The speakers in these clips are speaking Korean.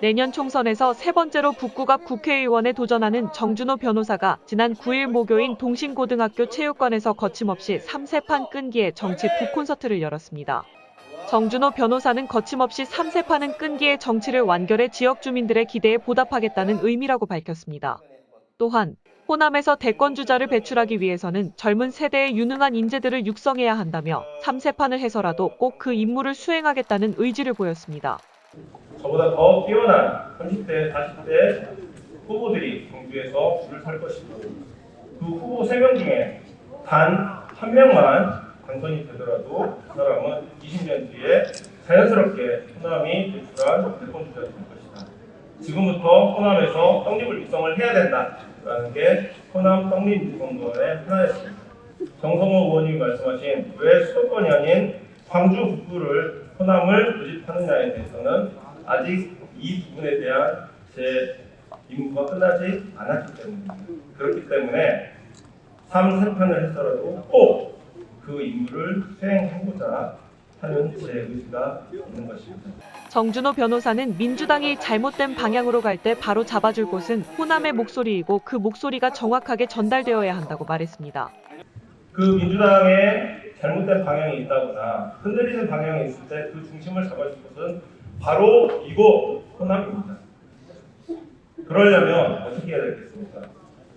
내년 총선에서 세 번째로 북구갑 국회의원에 도전하는 정준호 변호사가 지난 9일 목요인 동신고등학교 체육관에서 거침없이 3세판 끈기의 정치 북콘서트를 열었습니다. 정준호 변호사는 거침없이 3세파는 끈기의 정치를 완결해 지역 주민들의 기대에 보답하겠다는 의미라고 밝혔습니다. 또한 호남에서 대권 주자를 배출하기 위해서는 젊은 세대의 유능한 인재들을 육성해야 한다며 3세판을 해서라도 꼭 그 임무를 수행하겠다는 의지를 보였습니다. 저보다 더 뛰어난 30대, 40대 후보들이 경주에서 줄을 설 것이고 그 후보 3명 중에 단 한 명만 당선이 되더라도 그 사람은 20년 뒤에 자연스럽게 호남이 배출한 대권 주자가 될 것이다. 지금부터 호남에서 떡잎을 육성을 해야 된다라는 게 호남 떡잎 유성론의 하나였습니다. 정성호 의원님이 말씀하신 왜 수도권이 아닌 광주 북부를 호남을 고집하느냐에 대해서는 아직 이 부분에 대한 제 임무가 끝나지 않았기 때문입니다. 그렇기 때문에 3 세판을 해서라도 꼭 그 임무를 수행하고자 하는 제 의지가 있는 것입니다. 정준호 변호사는 민주당이 잘못된 방향으로 갈 때 바로 잡아줄 곳은 호남의 목소리이고 그 목소리가 정확하게 전달되어야 한다고 말했습니다. 그 민주당의 잘못된 방향이 있다거나 흔들리는 방향이 있을 때 그 중심을 잡아줄 것은 바로 이곳 호남입니다. 그러려면 어떻게 해야 되겠습니까?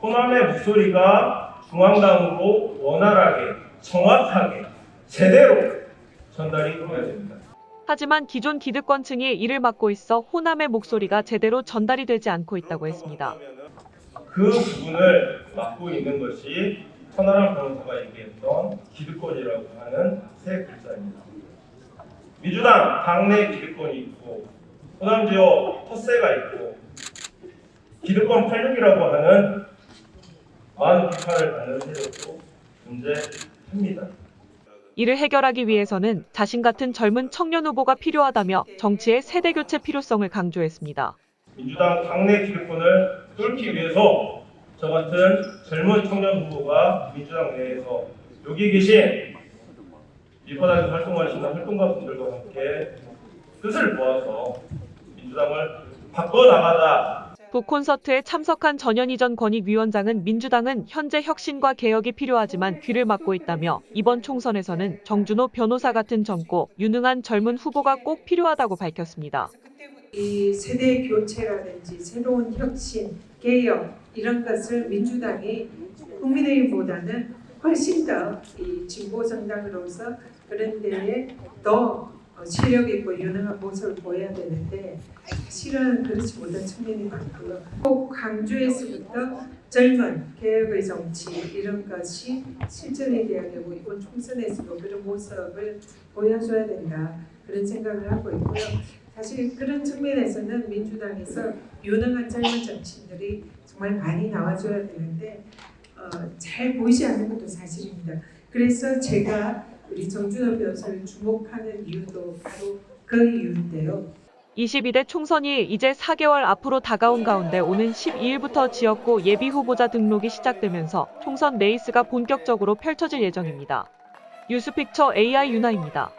호남의 목소리가 중앙당으로 원활하게, 정확하게, 제대로 전달이 되어야 됩니다. 하지만 기존 기득권층이 이를 막고 있어 호남의 목소리가 제대로 전달이 되지 않고 있다고 했습니다. 그 부분을 맡고 있는 것이 천하람 변호사가 얘기했던 기득권이라고 하는 세 글자입니다. 민주당 당내 기득권이 있고 호남 지역 텃세가 있고 기득권 86이라고 하는 많은 비판을 받는 세력도 존재합니다. 이를 해결하기 위해서는 자신 같은 젊은 청년 후보가 필요하다며 정치의 세대 교체 필요성을 강조했습니다. 민주당 당내 기득권을 뚫기 위해서 저 같은 젊은 청년 후보가 민주당 내에서 여기 계신 밀바닥에서 활동하시는 활동가 분들과 함께 뜻을 모아서 민주당을 바꿔나가다 북콘서트에 참석한 전현희 전 권익위원장은 민주당은 현재 혁신과 개혁이 필요하지만 귀를 막고 있다며 이번 총선에서는 정준호 변호사 같은 젊고 유능한 젊은 후보가 꼭 필요하다고 밝혔습니다. 이 세대 교체라든지 새로운 혁신, 개혁 이런 것을 민주당이 국민의힘보다는 훨씬 더 이 진보 정당으로서 그런 데에 더 실력 있고 유능한 모습을 보여야 되는데 실은 그렇지 못한 측면이 많고요. 꼭 광주에서부터 젊은 개혁의 정치 이런 것이 실전이 되어야 되고 이번 총선에서도 그런 모습을 보여줘야 된다 그런 생각을 하고 있고요. 사실 그런 측면에서는 민주당에서 유능한 젊은 정치인들이 정말 많이 나와줘야 되는데 어, 잘 보이지 않는 것도 사실입니다. 그래서 제가 우리 정준호 변호사를 주목하는 이유도 바로 그 이유인데요. 22대 총선이 이제 4개월 앞으로 다가온 가운데 오는 12일부터 지역구 예비 후보자 등록이 시작되면서 총선 레이스가 본격적으로 펼쳐질 예정입니다. 뉴스픽처 AI 윤아입니다.